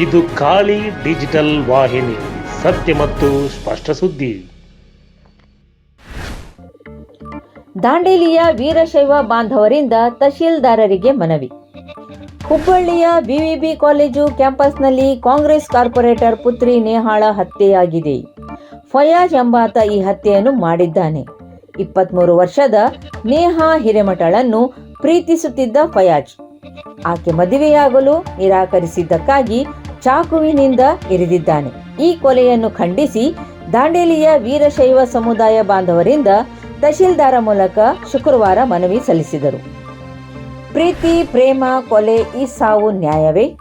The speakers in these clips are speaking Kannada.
ಇದು ಖಾಲಿ ಡಿಜಿಟಲ್ ವಾಹಿನಿ, ಸತ್ಯ ಮತ್ತು ಸ್ಪಷ್ಟ ಸುದ್ದಿ. ದಾಂಡೇಲಿಯ ವೀರಶೈವ ಬಾಂಧವರಿಂದ ತಹಶೀಲ್ದಾರರಿಗೆ ಮನವಿ. ಹುಬ್ಬಳ್ಳಿಯ ಬಿವಿಬಿ ಕಾಲೇಜು ಕ್ಯಾಂಪಸ್ನಲ್ಲಿ ಕಾಂಗ್ರೆಸ್ ಕಾರ್ಪೊರೇಟರ್ ಪುತ್ರಿ ನೇಹಾಳ ಹತ್ಯೆಯಾಗಿದೆ. ಫಯಾಜ್ ಎಂಬಾತ ಈ ಹತ್ಯೆಯನ್ನು ಮಾಡಿದ್ದಾನೆ. ಇಪ್ಪತ್ಮೂರು ವರ್ಷದ ನೇಹಾ ಹಿರೇಮಠಳನ್ನು ಪ್ರೀತಿಸುತ್ತಿದ್ದ ಫಯಾಜ್. ಆಕೆ ಮದುವೆಯಾಗಲು ನಿರಾಕರಿಸಿದ್ದಕ್ಕಾಗಿ ಚಾಕುವಿನಿಂದ ಇರಿದಿದ್ದಾನೆ. ಈ ಕೊಲೆಯನ್ನು ಖಂಡಿಸಿ ದಾಂಡೇಲಿಯ ವೀರಶೈವ ಸಮುದಾಯ ಬಾಂಧವರಿಂದ ತಹಶೀಲ್ದಾರ ಮೂಲಕ ಶುಕ್ರವಾರ ಮನವಿ ಸಲ್ಲಿಸಿದರು. ಪ್ರೀತಿ, ಪ್ರೇಮ, ಕೊಲೆ ಈ ಸಾವು ನ್ಯಾಯವೇ?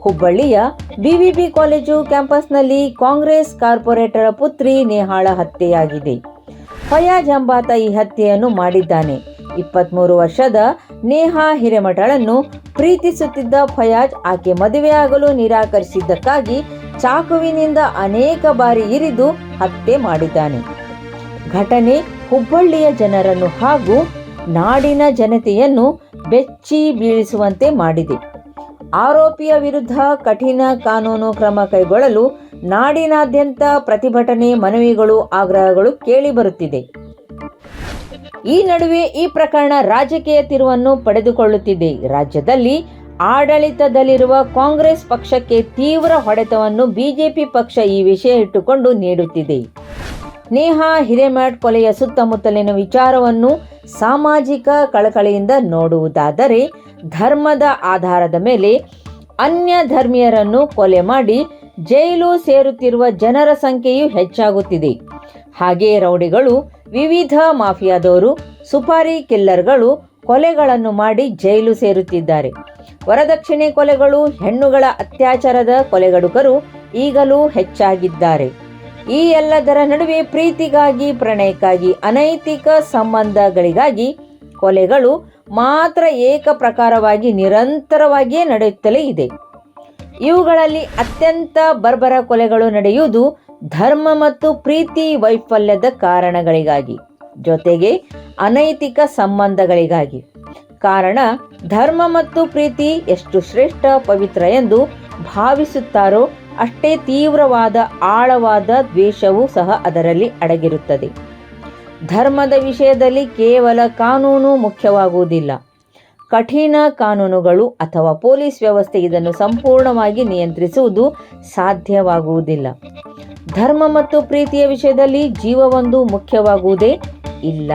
ಹುಬ್ಬಳ್ಳಿಯ ಬಿವಿಬಿ ಕಾಲೇಜು ಕ್ಯಾಂಪಸ್ನಲ್ಲಿ ಕಾಂಗ್ರೆಸ್ ಕಾರ್ಪೊರೇಟರ್ ಪುತ್ರಿ ನೇಹಾಳ ಹತ್ಯೆಯಾಗಿದೆ. ಫಯಾಜ್ ಎಂಬಾತ ಈ ಹತ್ಯೆಯನ್ನು ಮಾಡಿದ್ದಾನೆ. ಇಪ್ಪತ್ಮೂರು ವರ್ಷದ ನೇಹಾ ಹಿರೇಮಠಳನ್ನು ಪ್ರೀತಿಸುತ್ತಿದ್ದ ಫಯಾಜ್ ಆಕೆ ಮದುವೆಯಾಗಲು ನಿರಾಕರಿಸಿದ್ದಕ್ಕಾಗಿ ಚಾಕುವಿನಿಂದ ಅನೇಕ ಬಾರಿ ಇರಿದು ಹತ್ಯೆ ಮಾಡಿದ್ದಾನೆ. ಘಟನೆ ಹುಬ್ಬಳ್ಳಿಯ ಜನರನ್ನು ಹಾಗೂ ನಾಡಿನ ಜನತೆಯನ್ನು ಬೆಚ್ಚಿ ಬೀಳಿಸುವಂತೆ ಮಾಡಿದೆ. ಆರೋಪಿಯ ವಿರುದ್ಧ ಕಠಿಣ ಕಾನೂನು ಕ್ರಮ ಕೈಗೊಳ್ಳಲು ನಾಡಿನಾದ್ಯಂತ ಪ್ರತಿಭಟನೆ ಮನವಿಗಳು, ಆಗ್ರಹಗಳು ಕೇಳಿಬರುತ್ತಿದೆ ಈ ನಡುವೆ ಈ ಪ್ರಕರಣ ರಾಜಕೀಯ ತಿರುವನ್ನು ಪಡೆದುಕೊಳ್ಳುತ್ತಿದೆ. ರಾಜ್ಯದಲ್ಲಿ ಆಡಳಿತದಲ್ಲಿರುವ ಕಾಂಗ್ರೆಸ್ ಪಕ್ಷಕ್ಕೆ ತೀವ್ರ ಹೊಡೆತವನ್ನು ಬಿಜೆಪಿ ಪಕ್ಷ ಈ ವಿಷಯ ಇಟ್ಟುಕೊಂಡು ನೀಡುತ್ತಿದೆ. ನೇಹಾ ಹಿರೇಮಠ್ ಕೊಲೆಯ ಸುತ್ತಮುತ್ತಲಿನ ವಿಚಾರವನ್ನು ಸಾಮಾಜಿಕ ಕಳಕಳಿಯಿಂದ ನೋಡುವುದಾದರೆ ಧರ್ಮದ ಆಧಾರದ ಮೇಲೆ ಅನ್ಯ ಧರ್ಮೀಯರನ್ನು ಕೊಲೆ ಮಾಡಿ ಜೈಲು ಸೇರುತ್ತಿರುವ ಜನರ ಸಂಖ್ಯೆಯು ಹೆಚ್ಚಾಗುತ್ತಿದೆ. ಹಾಗೆ ರೌಡಿಗಳು, ವಿವಿಧ ಮಾಫಿಯಾದವರು ಸುಪಾರಿ ಕಿಲ್ಲರ್ಗಳು ಕೊಲೆಗಳನ್ನು ಮಾಡಿ ಜೈಲು ಸೇರುತ್ತಿದ್ದಾರೆ. ವರದಕ್ಷಿಣೆ ಕೊಲೆಗಳು, ಹೆಣ್ಣುಗಳ ಅತ್ಯಾಚಾರದ ಕೊಲೆಗಡುಕರು ಈಗಲೂ ಹೆಚ್ಚಾಗಿದ್ದಾರೆ. ಈ ಎಲ್ಲದರ ನಡುವೆ ಪ್ರೀತಿಗಾಗಿ, ಪ್ರಣಯಕ್ಕಾಗಿ, ಅನೈತಿಕ ಸಂಬಂಧಗಳಿಗಾಗಿ ಕೊಲೆಗಳು ಮಾತ್ರ ಏಕ ಪ್ರಕಾರವಾಗಿ ನಿರಂತರವಾಗಿಯೇ ನಡೆಯುತ್ತಲೇ ಇದೆ. ಇವುಗಳಲ್ಲಿ ಅತ್ಯಂತ ಬರ್ಬರ ಕೊಲೆಗಳು ನಡೆಯುವುದು ಧರ್ಮ ಮತ್ತು ಪ್ರೀತಿ ವೈಫಲ್ಯದ ಕಾರಣಗಳಿಗಾಗಿ, ಜೊತೆಗೆ ಅನೈತಿಕ ಸಂಬಂಧಗಳಿಗಾಗಿ. ಕಾರಣ, ಧರ್ಮ ಮತ್ತು ಪ್ರೀತಿ ಎಷ್ಟು ಶ್ರೇಷ್ಠ, ಪವಿತ್ರ ಎಂದು ಭಾವಿಸುತ್ತಾರೋ ಅಷ್ಟೇ ತೀವ್ರವಾದ, ಆಳವಾದ ದ್ವೇಷವೂ ಸಹ ಅದರಲ್ಲಿ ಅಡಗಿರುತ್ತದೆ. ಧರ್ಮದ ವಿಷಯದಲ್ಲಿ ಕೇವಲ ಕಾನೂನು ಮುಖ್ಯವಾಗುವುದಿಲ್ಲ. ಕಠಿಣ ಕಾನೂನುಗಳು ಅಥವಾ ಪೊಲೀಸ್ ವ್ಯವಸ್ಥೆ ಇದನ್ನು ಸಂಪೂರ್ಣವಾಗಿ ನಿಯಂತ್ರಿಸುವುದು ಸಾಧ್ಯವಾಗುವುದಿಲ್ಲ. ಧರ್ಮ ಮತ್ತು ಪ್ರೀತಿಯ ವಿಷಯದಲ್ಲಿ ಜೀವವೊಂದು ಮುಖ್ಯವಾಗುವುದೇ ಇಲ್ಲ.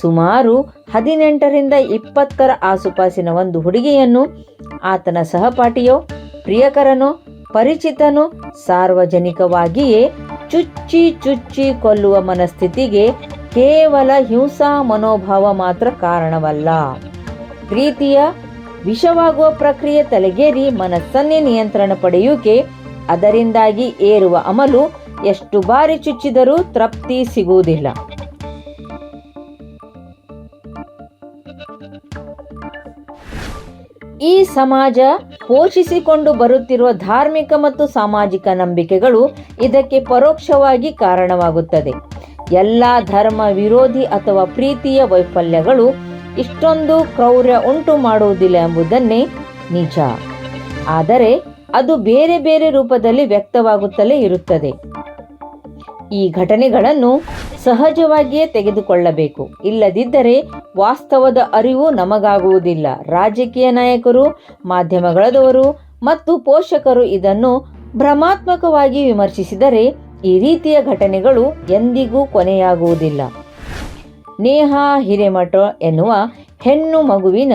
ಸುಮಾರು ಹದಿನೆಂಟರಿಂದ ಇಪ್ಪತ್ತರ ಆಸುಪಾಸಿನ ಒಂದು ಹುಡುಗಿಯನ್ನು ಆತನ ಸಹಪಾಠಿಯೋ, ಪ್ರಿಯಕರನೋ, ಪರಿಚಿತನೋ ಸಾರ್ವಜನಿಕವಾಗಿಯೇ ಚುಚ್ಚಿ ಚುಚ್ಚಿ ಕೊಲ್ಲುವ ಮನಸ್ಥಿತಿಗೆ ಕೇವಲ ಹಿಂಸಾ ಮನೋಭಾವ ಮಾತ್ರ ಕಾರಣವಲ್ಲ. ಪ್ರೀತಿಯ ವಿಷವಾಗುವ ಪ್ರಕ್ರಿಯೆ ತಲೆಗೇರಿ ಮನಸ್ಸನ್ನೇ ನಿಯಂತ್ರಣ ಪಡೆಯುವಿಕೆ ಅದರಿಂದಾಗಿ ಏರುವ ಅಮಲು ಎಷ್ಟು ಬಾರಿ ಚುಚ್ಚಿದರೂ ತೃಪ್ತಿ ಸಿಗುವುದಿಲ್ಲ. ಈ ಸಮಾಜ ಪೋಷಿಸಿಕೊಂಡು ಬರುತ್ತಿರುವ ಧಾರ್ಮಿಕ ಮತ್ತು ಸಾಮಾಜಿಕ ನಂಬಿಕೆಗಳು ಇದಕ್ಕೆ ಪರೋಕ್ಷವಾಗಿ ಕಾರಣವಾಗುತ್ತದೆ. ಎಲ್ಲ ಧರ್ಮ ವಿರೋಧಿ ಅಥವಾ ಪ್ರೀತಿಯ ವೈಫಲ್ಯಗಳು ಇಷ್ಟೊಂದು ಕ್ರೌರ್ಯ ಉಂಟು ಮಾಡುವುದಿಲ್ಲ ಎಂಬುದನ್ನೇ ನಿಜ. ಆದರೆ ಅದು ಬೇರೆ ಬೇರೆ ರೂಪದಲ್ಲಿ ವ್ಯಕ್ತವಾಗುತ್ತಲೇ ಇರುತ್ತದೆ. ಈ ಘಟನೆಗಳನ್ನು ಸಹಜವಾಗಿಯೇ ತೆಗೆದುಕೊಳ್ಳಬೇಕು. ಇಲ್ಲದಿದ್ದರೆ ವಾಸ್ತವದ ಅರಿವು ನಮಗಾಗುವುದಿಲ್ಲ. ರಾಜಕೀಯ ನಾಯಕರು, ಮಾಧ್ಯಮಗಳದವರು ಮತ್ತು ಪೋಷಕರು ಇದನ್ನು ಭ್ರಮಾತ್ಮಕವಾಗಿ ವಿಮರ್ಶಿಸಿದರೆ ಈ ರೀತಿಯ ಘಟನೆಗಳು ಎಂದಿಗೂ ಕೊನೆಯಾಗುವುದಿಲ್ಲ. ನೇಹಾ ಹಿರೇಮಠ ಎನ್ನುವ ಹೆಣ್ಣು ಮಗುವಿನ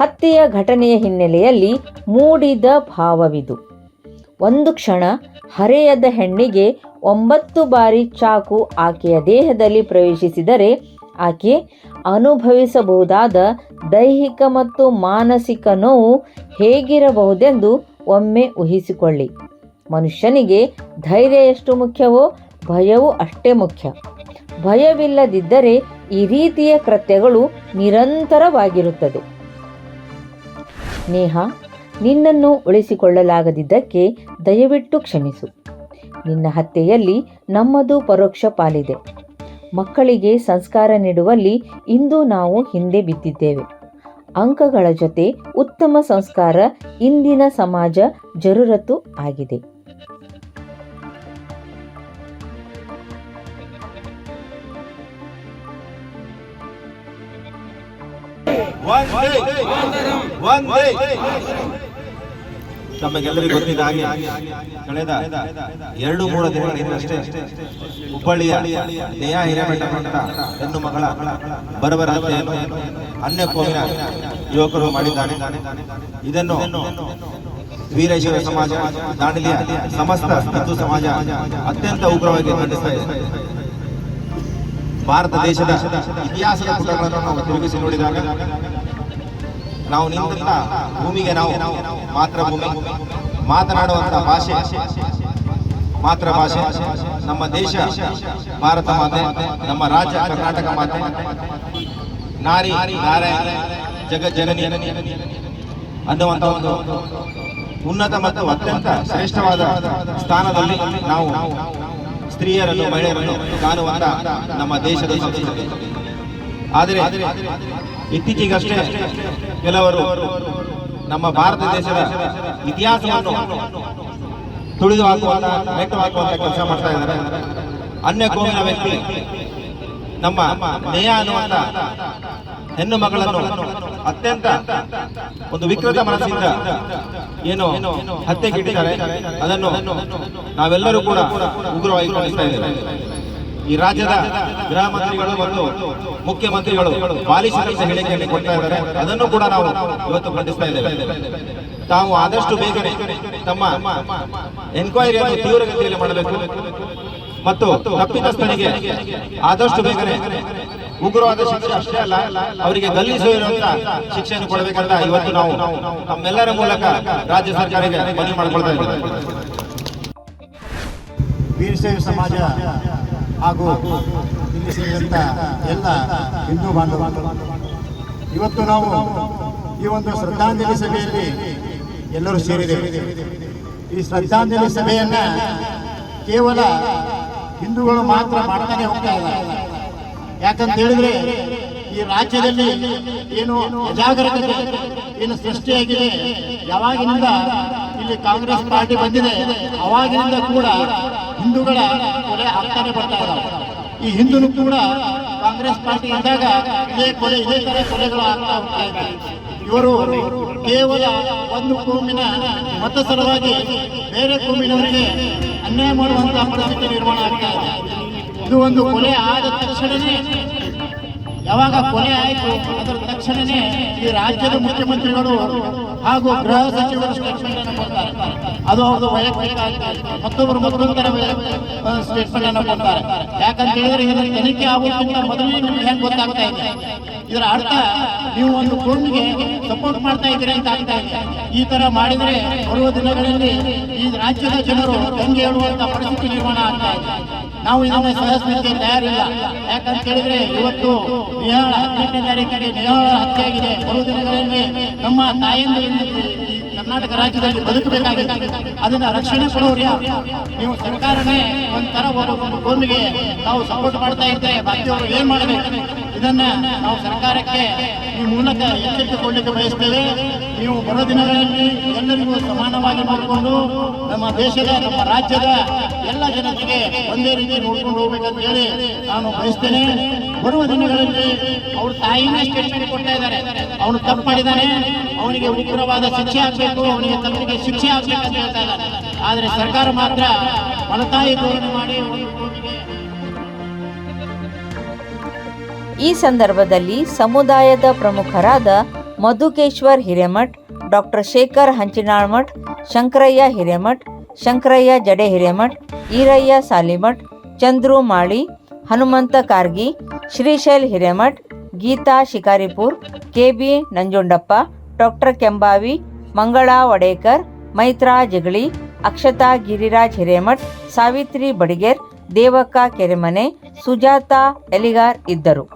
ಹತ್ಯೆಯ ಘಟನೆಯ ಹಿನ್ನೆಲೆಯಲ್ಲಿ ಮೂಡಿದ ಭಾವವಿದು. ಒಂದು ಕ್ಷಣ ಹರೆಯದ ಹೆಣ್ಣಿಗೆ ಒಂಬತ್ತು ಬಾರಿ ಚಾಕು ಆಕೆಯ ದೇಹದಲ್ಲಿ ಪ್ರವೇಶಿಸಿದರೆ ಆಕೆ ಅನುಭವಿಸಬಹುದಾದ ದೈಹಿಕ ಮತ್ತು ಮಾನಸಿಕ ನೋವು ಹೇಗಿರಬಹುದೆಂದು ಒಮ್ಮೆ ಊಹಿಸಿಕೊಳ್ಳಿ. ಮನುಷ್ಯನಿಗೆ ಧೈರ್ಯ ಎಷ್ಟು ಮುಖ್ಯವೋ ಭಯವೂ ಅಷ್ಟೇ ಮುಖ್ಯ. ಭಯವಿಲ್ಲದಿದ್ದರೆ ಈ ರೀತಿಯ ಕೃತ್ಯಗಳು ನಿರಂತರವಾಗಿರುತ್ತದೆ ನೇಹ ನಿನ್ನನ್ನು ಉಳಿಸಿಕೊಳ್ಳಲಾಗದಿದ್ದಕ್ಕೆ ದಯವಿಟ್ಟು ಕ್ಷಮಿಸು. ನಿನ್ನ ಹತ್ಯೆಯಲ್ಲಿ ನಮ್ಮದು ಪರೋಕ್ಷ ಪಾಲಿದೆ. ಮಕ್ಕಳಿಗೆ ಸಂಸ್ಕಾರ ನೀಡುವಲ್ಲಿ ಇಂದು ನಾವು ಹಿಂದೆ ಬಿದ್ದಿದ್ದೇವೆ. ಅಂಕಗಳ ಜೊತೆ ಉತ್ತಮ ಸಂಸ್ಕಾರ ಇಂದಿನ ಸಮಾಜ ಜರುರತ್ತು ಆಗಿದೆ. ಒಂದೇ ತಮಗೆಲ್ಲರಿಗೂ ಗೊತ್ತಿದ್ದ ಹಾಗೆ ಕಳೆದ ಎರಡು ಮೂರು ದಿನಗಳ ಹಿಂದಷ್ಟೇ ಹುಬ್ಬಳ್ಳಿಯ ನೇಹಾ ಹಿರೇಮಠ ಹೆಣ್ಣು ಮಗಳ ಬರಬರ ಹತ್ಯೆಯನ್ನು ಅನ್ಯ ಕೋಮಿನ ಯುವಕರು ಮಾಡಿದ್ದಾರೆ. ಇದನ್ನು ವೀರೇಶ್ವರ ಸಮಾಜ ದಾಂಡಲಿಯ ಸಮಸ್ತ ಹಿಂದೂ ಸಮಾಜ ಅತ್ಯಂತ ಉಗ್ರವಾಗಿ ಖಂಡಿಸ್ತಾ ಇದೆ. ಭಾರತ ದೇಶದ ಇತಿಹಾಸದ ಪುಟಗಳನ್ನು ನಾವು ತಿರುಗಿಸಿ ನೋಡಿದಾಗ ನಾವು ನಿಂತ ಭೂಮಿಗೆ ನಾವು ಮಾತೃಭೂಮಿ ಮಾತನಾಡುವಂತ ಭಾಷೆ. ಮಾತೃ ಭಾಷೆ. ನಮ್ಮ ದೇಶ ಭಾರತ ಮಾತೆ, ನಮ್ಮ ರಾಜ್ಯ ಕರ್ನಾಟಕ ಮಾತೆ. ನಾರಿ, ನಾರಾಯಣ ಜನನಿ ಅನ್ನುವಂತ ಒಂದು ಉನ್ನತ ಮತ್ತು ಅತ್ಯಂತ ಶ್ರೇಷ್ಠವಾದ ಸ್ಥಾನದಲ್ಲಿ ನಾವು ಸ್ತ್ರೀಯರನ್ನು, ಮಹಿಳೆಯರನ್ನು ಕಾಣುವಂತ ನಮ್ಮ ದೇಶದ ಸಂಸ್ಕೃತಿ. ಆದರೆ ಇತ್ತೀಚೆಗಷ್ಟೇ ಕೆಲವರು ನಮ್ಮ ಭಾರತ ದೇಶದ ಇತಿಹಾಸವನ್ನು ತುಳಿದು ಹಾಕುವಂತ ನೆಟ್ಟು ಕೆಲಸ ಮಾಡ್ತಾ ಇದ್ದಾರೆ. ಅನ್ಯ ಕೋಮಿನ ವ್ಯಕ್ತಿ ನಮ್ಮ ನೇಯ ಅನ್ನುವಂತ ಹೆಣ್ಣು ಮಗಳನ್ನು ಅತ್ಯಂತ ಒಂದು ವಿಕೃತ ಮನಸ್ಸಿಂದ ಏನು ಹತ್ಯೆಗಿಟ್ಟಿದ್ದಾರೆ ಅದನ್ನು ನಾವೆಲ್ಲರೂ ಕೂಡ ಉಗ್ರವಾಗಿ ಖಂಡಿಸ್ತಾ ಇದ್ದೇವೆ. ಈ ರಾಜ್ಯದ ಗೃಹ ಮಂತ್ರಿಗಳು ಮತ್ತು ಮುಖ್ಯಮಂತ್ರಿಗಳು ಬಾಲಿಶಾಲಿಸ ಹೇಳಿಕೆಯನ್ನು ಕೊಡ್ತಾ ಇದ್ದಾರೆ. ಅದನ್ನು ಕೂಡ ನಾವು ಇವತ್ತು ಖಂಡಿಸ್ತಾ ಇದ್ದೇವೆ. ತಾವು ಆದಷ್ಟು ಬೇಗನೆ ತಮ್ಮ ಎನ್ಕ್ವೈರಿಯನ್ನು ತೀವ್ರಗತಿಯಲ್ಲಿ ಮಾಡಬೇಕು. ಮತ್ತು ತಪ್ಪಿತಸ್ಥನಿಗೆ ಆದಷ್ಟು ಬೇಗನೆ ಉಗ್ರವಾದ ಶಿಕ್ಷೆ ಅಷ್ಟೇ ಅಲ್ಲ, ಅವರಿಗೆ ಗಲ್ಲಿಸುವಂತ ಶಿಕ್ಷೆಯನ್ನು ಕೊಡಬೇಕಂತ ಇವತ್ತು ನಾವು ತಮ್ಮೆಲ್ಲರ ಮೂಲಕ ರಾಜ್ಯ ಸರ್ಕಾರಕ್ಕೆ ಮನವಿ ಮಾಡಿಕೊಳ್ತಾ ಇದ್ದೇವೆ. ವೀರಶೈವ ಸಮಾಜ ಹಾಗೂ ಇಲ್ಲಿ ಸೇರಿದಂತ ಎಲ್ಲ ಹಿಂದೂ ಬಾಂಧವರು. ಇವತ್ತು ನಾವು ಈ ಒಂದು ಶ್ರದ್ಧಾಂಜಲಿ ಸಭೆಯಲ್ಲಿ ಎಲ್ಲರೂ ಸೇರಿದ್ದೇವೆ. ಈ ಶ್ರದ್ಧಾಂಜಲಿ ಸಭೆಯನ್ನ ಕೇವಲ ಹಿಂದೂಗಳು ಮಾತ್ರ ಮಾಡ್ತಾನೆ ಹೋಗ್ತಾ ಇಲ್ಲ. ಯಾಕಂತ ಹೇಳಿದ್ರೆ ಈ ರಾಜ್ಯದಲ್ಲಿ ಏನು ಅಜಾಗರೂಕತೆ, ಏನು ಸೃಷ್ಟಿಯಾಗಿದೆ, ಯಾವಾಗಿನಿಂದ ಇಲ್ಲಿ ಕಾಂಗ್ರೆಸ್ ಪಾರ್ಟಿ ಬಂದಿದೆ, ಅವಾಗಿನಿಂದ ಕೂಡ ಹಿಂದೂಗಳ ಕೊಲೆ ಆಗ್ತಾನೆ ಬರ್ತಾ ಇದಾವೆ. ಈ ಹಿಂದೂ ಕೂಡ ಕಾಂಗ್ರೆಸ್ ಪಾರ್ಟಿ ಇದ್ದಾಗ ಇದೇ ಕೊಲೆ, ಇದೇ ತರ ಕೊಲೆಗಳು ಆಗ್ತಾ ಹೋಗ್ತಾ ಇದ್ದಾರೆ ಇವರು ಕೇವಲ ಒಂದು ಕೋಮಿನ ಮತ ಸಲುವಾಗಿ ಬೇರೆ ಕೋಮಿನವರಿಗೆ ಅನ್ಯಾಯ ಮಾಡುವಂತಹ ಪರಿಸ್ಥಿತಿ ನಿರ್ಮಾಣ ಆಗ್ತಾ ಇದೆ. ಇದು ಒಂದು ಕೊಲೆ ಆದ ತಕ್ಷಣವೇ ಯಾವಾಗ ಕೊಲೆ ಆಯಿತು ಅದರ ತಕ್ಷಣನೇ ಈ ರಾಜ್ಯದ ಮುಖ್ಯಮಂತ್ರಿಗಳು ಹಾಗೂ ಗೃಹ ಸಚಿವರು ಸ್ಟೇಟ್ಮೆಂಟ್ ಅದು ಅವ್ರದ್ದು ವೈಯಕ್ತಿಕ ಮತ್ತೊಬ್ಬರು ಮತ್ತೊಂದರ ಸ್ಟೇಟ್ಮೆಂಟ್ ಅನ್ನು ಕೊಡ್ತಾರೆ. ಯಾಕಂತ ಹೇಳಿದ್ರೆ ಇದರ ತನಿಖೆ ಆಗುವುದಕ್ಕಿಂತ ಮೊದಲೇ ನಿಮ್ಗೆ ಹೆಂಗ್ ಗೊತ್ತಾಗ್ತಾ ಇದೆ? ಇದರ ಅರ್ಥ ನೀವು ಒಂದು ಕೋಮಿಗೆ ಸಪೋರ್ಟ್ ಮಾಡ್ತಾ ಇದ್ದೀರಿ ಅಂತ ಆಗ್ತಾ ಇದೆ. ಈ ತರ ಮಾಡಿದ್ರೆ ಬರುವ ದಿನಗಳಲ್ಲಿ ಈ ರಾಜ್ಯದ ಜನರು ಹೆಂಗೆ ಹೇಳುವಂತ ಪರಿಸ್ಥಿತಿ ನಿರ್ಮಾಣ ಆಗ್ತಾ ಇದೆ. ನಾವು ಇದನ್ನು ಸಹಿಸಲಿಕ್ಕೆ ತಯಾರಿಲ್ಲ. ಯಾಕಂತ ಹೇಳಿದ್ರೆ ಇವತ್ತು ನೇಹಾಳ ಹದಿನೆಂಟನೇ ತಾರೀಕಿಗೆ ಹತ್ಯೆ ಆಗಿದೆ ಬರುವ ದಿನಗಳಲ್ಲಿ ನಮ್ಮ ತಾಯಂದಿರಿಂದ ಕರ್ನಾಟಕ ರಾಜ್ಯದಲ್ಲಿ ಬದುಕಬೇಕಾಗಿದೆ ಅದನ್ನ ರಕ್ಷಣೆ ಕೊಡೋರು ಯಾರು ನೀವು ಸರ್ಕಾರನೇ ಒಂಥರ ಒಂದು ಕೋಮಿಗೆ ನಾವು ಸಪೋರ್ಟ್ ಮಾಡ್ತಾ ಇದ್ರೆ ಬಾಕಿಯವರು ಏನ್ ಮಾಡಬೇಕು? ಇದನ್ನ ನಾವು ಸರ್ಕಾರಕ್ಕೆ ಈ ಮೂಲಕ ಎಚ್ಚರಿಕೆ ಕೊಡ್ಲಿಕ್ಕೆ ಬಯಸ್ತೇವೆ. ನೀವು ಬರೋ ದಿನಗಳಲ್ಲಿ ಎಲ್ಲರಿಗೂ ಸಮಾನವಾಗಿ ನೋಡಿಕೊಂಡು ನಮ್ಮ ದೇಶದ, ನಮ್ಮ ರಾಜ್ಯದ ಎಲ್ಲ ಜನತೆಗೆ ಒಂದೇ ರೀತಿ ನೋಡ್ಕೊಂಡು ಹೋಗ್ಬೇಕಂತ ಹೇಳಿ ನಾನು ಬಯಸ್ತೇನೆ. ಬರುವ ದಿನಗಳಲ್ಲಿ ಅವ್ರ ತಾಯಿನೇ ಸ್ಟೇಟ್ಮೆಂಟ್ ಕೊಡ್ತಾ ಇದ್ದಾರೆ. ಅವನು ತಪ್ಪು ಮಾಡಿದ್ದಾನೆ. ಅವನಿಗೆ ಉಗ್ರವಾದ ಶಿಕ್ಷೆ ಆಗ್ಬೇಕು. ಅವನಿಗೆ ತಪ್ಪಿಗೆ ಶಿಕ್ಷೆ ಆಗ್ಬೇಕು ಅಂತ ಹೇಳ್ತಾ ಇದ್ದಾರೆ. ಆದ್ರೆ ಸರ್ಕಾರ ಮಾತ್ರ ಮಲತಾಯಿ ಧೋರಣೆ ಮಾಡಿ ಈ ಸಂದರ್ಭದಲ್ಲಿ ಸಮುದಾಯದ ಪ್ರಮುಖರಾದ Madhukeshwar Hiremath, doctor Shekhar Hanchinalmath, Shankarayya Hiremath, Shankarayya Jade Hiremath, Irayya Salimath, Chandru Mali, Hanumanta Kargi, Shrishail Hiremath, Geeta Shikaripur K B Nanjundappa, doctor Kembavi, Mangala Vadekar Maitra Jagali, Akshata Giriraj Hiremath, Savitri Badiger, Devakka Keremane, Sujata Eligar ಇದ್ದರು.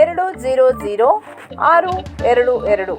ಎರಡು ಜೀರೋ ಜೀರೋ ಆರು ಎರಡು ಎರಡು.